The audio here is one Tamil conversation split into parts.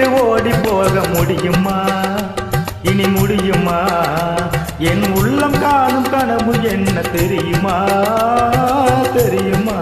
விட்டு ஓடி போக முடியுமா? இனி முடியுமா? என் உள்ளம் காணும் கனவு என்ன தெரியுமா? தெரியுமா?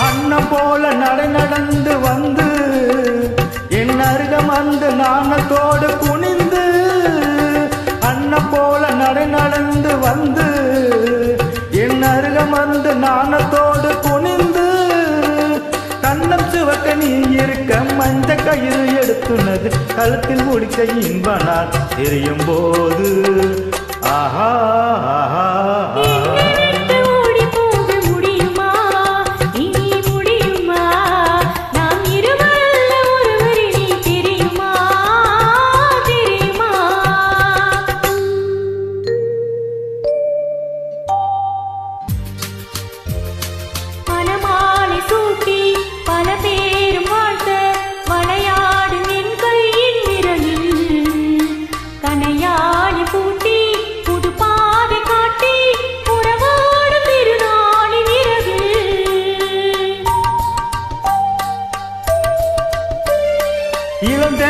அண்ணம் போல நடை நடந்து வந்து என் அருகம் அந்த நாணத்தோடு குனிந்து நாணத்தோடு குனிந்து கண்ணம் சிவக்க நீ இருக்க மஞ்ச கயிறு எடுத்துனது கழுத்தில் முடிக்க இன்பனால் தெரியும் போது. ஆஹா ஆஹா.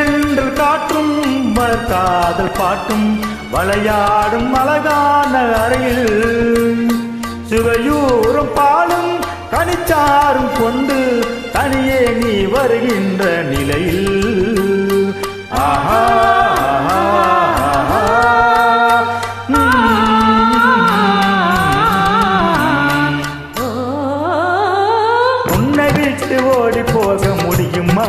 இளந்தென்று காற்றும் மலர் காதல் பாட்டும் வளையாடும் அழகான அறையில். சுவையூறும் பாலும் கனிச்சாரும் கொண்டு தனியே நீ வருகின்ற நிலையில். ஆஹா உன்னை விட்டு ஓடி போக முடியுமா?